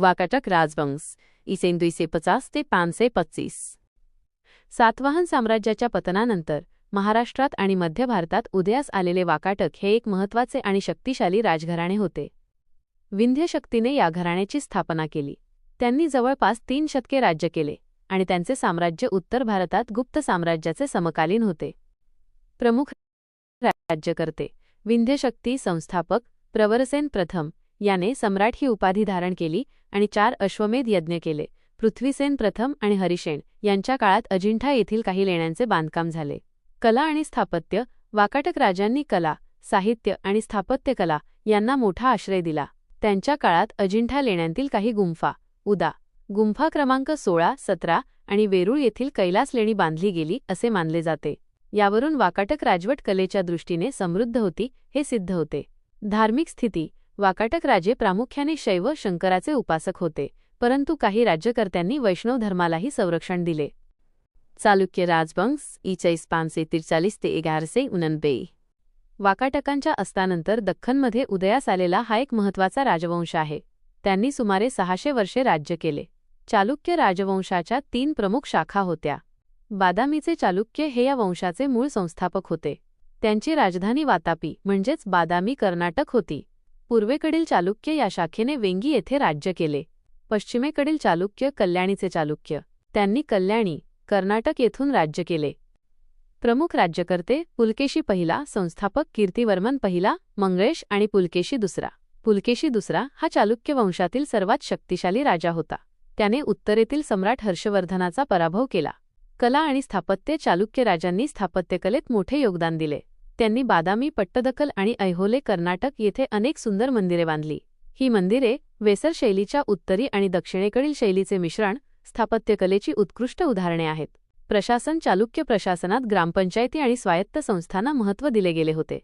वाकाटक राजवंश इसेन दुईशे पचास ते पाचशे पच्चीस सातवाहन साम्राज्याच्या पतनानंतर महाराष्ट्रात आणि मध्य भारतात उदयास आलेले वाकाटक हे एक महत्त्वाचे आणि शक्तिशाली राजघराणे होते. विंध्यशक्तीने या घराण्याची स्थापना केली. त्यांनी जवळपास तीन शतके राज्य केले आणि त्यांचे साम्राज्य उत्तर भारतात गुप्त साम्राज्याचे समकालीन होते. प्रमुख राज्यकर्ते विंध्यशक्ती संस्थापक प्रवरसेन प्रथम याने सम्राट ही उपाधी धारण केली आणि चार अश्वमेध यज्ञ केले पृथ्वीसेन प्रथम आणि हरिशेन यांच्या काळात अजिंठा येथील काही लेण्यांचे बांधकाम झाले. कला आणि स्थापत्य वाकाटक राजांनी कला साहित्य आणि स्थापत्यकला यांना मोठा आश्रय दिला. त्यांच्या काळात अजिंठा लेण्यांतील काही गुंफा उदा गुंफा क्रमांक सोळा सतरा आणि वेरूळ येथील कैलास लेणी बांधली गेली असे मानले जाते. यावरून वाकाटक राजवट कलेच्या दृष्टीने समृद्ध होती हे सिद्ध होते. धार्मिक स्थिती वाकाटक राजे प्रामुख्याने शैव शंकराचे उपासक होते परंतु काही राज्यकर्त्यांनी वैष्णव धर्मालाही संरक्षण दिले. चालुक्य राजवंश इचैस पानसे त्रिचाळीस ते एगारसे उननबे. वाकाटकांच्या अस्तानंतर दख्खनमध्ये उदयास आलेला हा एक महत्त्वाचा राजवंश आहे. त्यांनी सुमारे सहाशे वर्षे राज्य केले. चालुक्य राजवंशाच्या तीन प्रमुख शाखा होत्या. बादामीचे चालुक्य हे या वंशाचे मूळ संस्थापक होते. त्यांची राजधानी वातापी म्हणजेच बादामी कर्नाटक होती. पूर्वेकडील चालुक्य या शाखेने वेंगी येथे राज्य केले. पश्चिमेकडील चालुक्य कल्याणीचे चालुक्य. त्यांनी कल्याणी कर्नाटक येथून राज्य केले. प्रमुख राज्यकर्ते पुलकेशी पहिला संस्थापक कीर्तिवर्मन पहिला मंगळेश आणि पुलकेशी दुसरा. पुलकेशी दुसरा हा चालुक्य वंशातील सर्वात शक्तिशाली राजा होता. त्याने उत्तरेतील सम्राट हर्षवर्धनाचा पराभव केला. कला आणि स्थापत्य चालुक्य राजांनी स्थापत्यकलेत मोठे योगदान दिले. त्यांनी बादामी पट्टदकल आणि ऐहोले कर्नाटक येथे अनेक सुंदर मंदिरे बांधली. ही मंदिरे वेसर शैलीच्या उत्तरी आणि दक्षिणेकडील शैलीचे मिश्रण स्थापत्यकलेची उत्कृष्ट उदाहरणे आहेत. प्रशासन चालुक्य प्रशासनात ग्रामपंचायती आणि स्वायत्त संस्थांना महत्त्व दिले गेले होते.